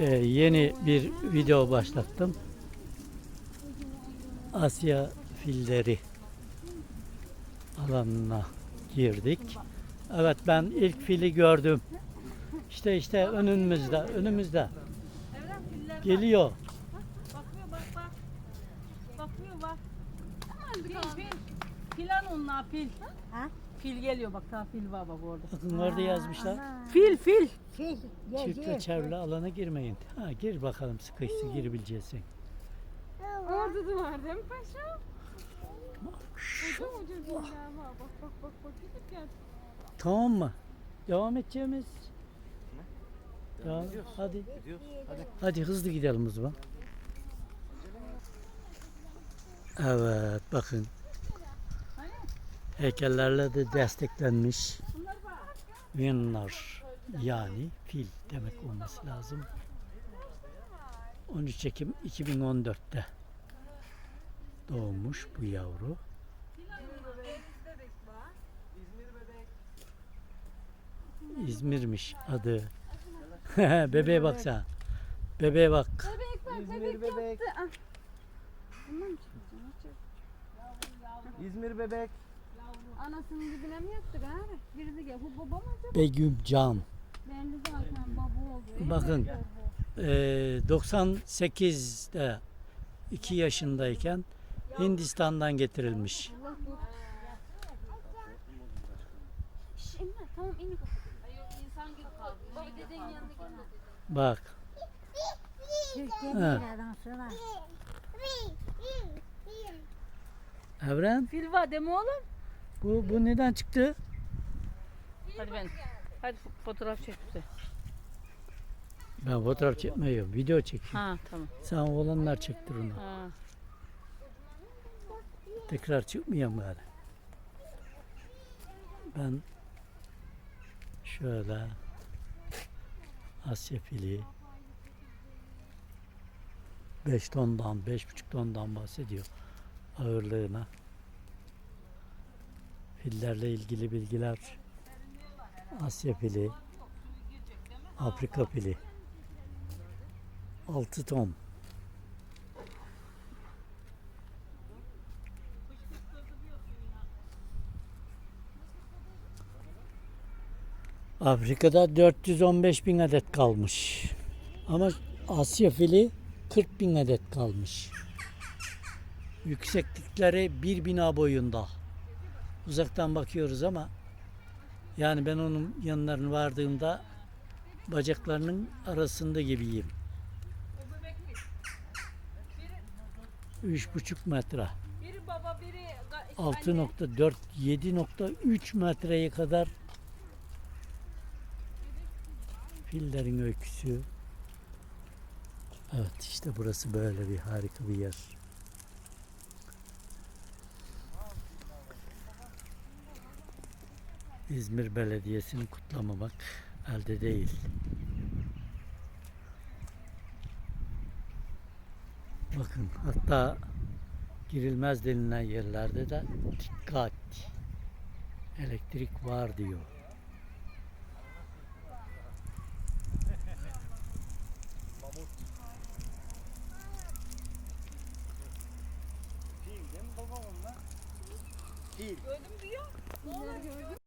Ee, yeni bir video başlattım. Asya filleri alanına girdik. Evet ben ilk fili gördüm. İşte işte önümüzde, önümüzde. Geliyor. Bakıyor bak bak. Bakıyor bak. Fil fil. Filan onlar fil. Ha? Fil geliyor bak daha fil var bak orada. Bakın orada yazmışlar. Fil fil. Fil, Çiftle gece. çevrili alana girmeyin. Ha gir bakalım sıkıştı girebileceksin. Orada da var değil mi paşa? Ucu ucu dinler var. Bak bak bak bak gidip gel. Tamam mı? Devam edeceğimiz. Devam. Hadi. Hadi hızlı gidelim o zaman. Evet bakın. Heykellerle de desteklenmiş. Winner yani fil demek olması lazım. 13 Ekim 2014'te doğmuş bu yavru. İzmir'miş adı. Bebeğe bak sen. Bebeğe bak. Bebek bak bebek, bebek. yaptı. Ah. Tamam. İzmir bebek. Anasının dibine mi yattı gari? Biri de gel. Bu baba mı acaba? Begüm Can. Belli zaten baba oldu. Bakın eee, 98'de 2 yaşındayken Hindistan'dan getirilmiş. Bak. Evren Fil var mi oğlum? Bu, bu neden çıktı? Hadi ben. Hadi fo- fotoğraf çek bize. Ben fotoğraf çekmiyorum. Video çekiyorum. Ha tamam. Sen oğlanlar çektir onu. Ha. Tekrar çıkmayayım gari. Ben şöyle Asya fili 5 tondan 5,5 tondan bahsediyor ağırlığına. Fillerle ilgili bilgiler Asya fili Afrika fili 6 ton Afrika'da 415 bin adet kalmış. Ama Asya fili 40 bin adet kalmış. Yükseklikleri bir bina boyunda. Uzaktan bakıyoruz ama yani ben onun yanlarına vardığımda bacaklarının arasında gibiyim. Üç buçuk metre. Biri baba biri ga- 6.4 7.3 metreye kadar fillerin öyküsü. Evet işte burası böyle bir harika bir yer. İzmir Belediyesi'ni kutlamamak elde değil. Bakın hatta girilmez denilen yerlerde de dikkat elektrik var diyor. Fil değil mi onlar? Fil. Gördüm diyor.